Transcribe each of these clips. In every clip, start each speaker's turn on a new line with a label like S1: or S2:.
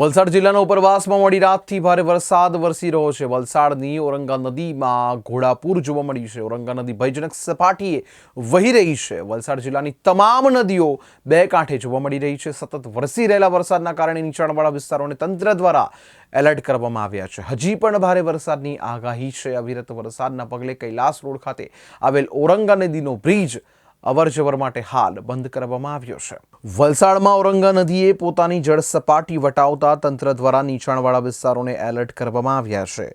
S1: વલસાડ જિલ્લાના ઉપરવાસમાં મોડી રાતથી ભારે વરસાદ વરસી રહ્યો છે. વલસાડની ઔરંગા નદીમાં ઘોડાપૂર જોવા મળ્યું છે. ઔરંગા નદી ભયજનક સપાટીએ વહી રહી છે. વલસાડ જિલ્લાની તમામ નદીઓ બે કાંઠે જોવા મળી રહી છે. સતત વરસી રહેલા વરસાદના કારણે નીચાણવાળા વિસ્તારોને તંત્ર દ્વારા એલર્ટ કરવામાં આવ્યા છે. હજી પણ ભારે વરસાદની આગાહી છે. અવિરત વરસાદના પગલે કૈલાસ રોડ ખાતે આવેલ ઔરંગા નદીનો બ્રિજ અવરજવર માટે હાલ બંધ કરવામાં આવ્યો છે. વલસાડમાં ઔરંગા નદીએ પોતાની જળ સપાટી વટાવતા તંત્ર દ્વારા નીચાણવાળા વિસ્તારોને એલર્ટ કરવામાં આવ્યા છે.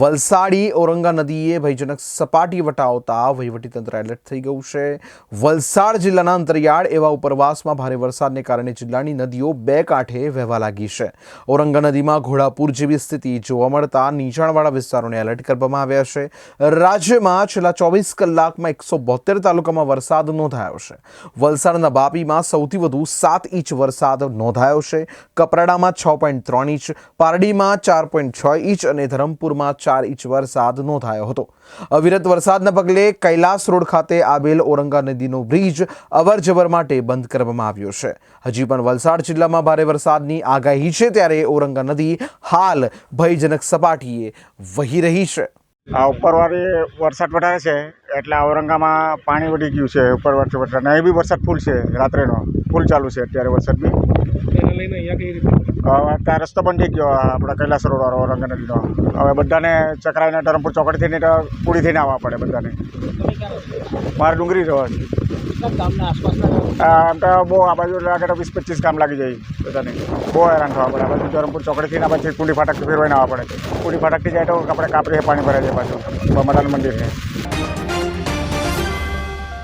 S1: વલસાડી ઔરંગા નદીએ ભયજનક સપાટી વટાવતા વહીવટીતંત્ર એલર્ટ થઈ ગયું છે. વલસાડ જિલ્લાના અંતરિયાળ એવા ઉપરવાસમાં ભારે વરસાદને કારણે જિલ્લાની નદીઓ બે કાંઠે વહેવા લાગી છે. ઔરંગા નદીમાં ઘોડાપુર જેવી સ્થિતિ જોવા મળતા નીચાણવાળા વિસ્તારોને એલર્ટ કરવામાં આવ્યા છે. રાજ્યમાં છેલ્લા ચોવીસ કલાકમાં એકસો બોતેર તાલુકામાં વરસાદ નોંધાયો છે. વલસાડના બાપીમાં સૌથી વધુ સાત ઇંચ વરસાદ નોંધાયો છે. કપરાડામાં છ પોઈન્ટ ત્રણ ઇંચ, પારડીમાં ચાર પોઈન્ટ છ ઇંચ અને ધરમપુરમાં ચાર ઇંચ વરસાદ નોંધાયો હતો. અવિરત વરસાદના પગલે કૈલાસ રોડ ખાતે આવેલ ઔરંગા નદીનો બ્રિજ અવરજવર માટે બંધ કરવામાં આવ્યો છે. હજી પણ વલસાડ જિલ્લામાં ભારે વરસાદની આગાહી છે, ત્યારે ઔરંગા નદી હાલ ભયજનક સપાટીએ વહી રહી છે.
S2: આ ઉપરવાળી વરસાદ વધારે છે, એટલે ઔરંગામાં પાણી વધી ગયું છે ઉપરવાળથી વરસાદ. ને બી વરસાદ ફૂલ છે, રાત્રેનો. ફૂલ ચાલુ છે અત્યારે વરસાદ બી
S3: લઈને અહીંયા કઈ રીતે
S2: રસ્તો બંધ થઈ ગયો આપણે કૈલાસ રોડ વાળો ઔરંગા નદીનો હવે બધાને ચકરાઈને ધરમપુર ચોકડીથી નહીં પૂરી થઈને આવવા પડે બધાને. મારે ડુંગરી રહો છે.
S3: કેટલા ગામના આસપાસના ગામો?
S2: આમ તો બહુ આ બાજુ લાગે તો વીસ પચીસ કામ લાગી જાય બધાને. બહુ હેરાન થવા પડે. આ બાજુ ધરમપુર ચોકડીથી ને પછી કુંડી ફાટકથી ફેરવાઈને આવવા પડે. કુંડી ફાટકથી જાય તો આપણે કાપરીએ પાણી ભરાઈ જાય પાછું. મદાન મંદિર છે.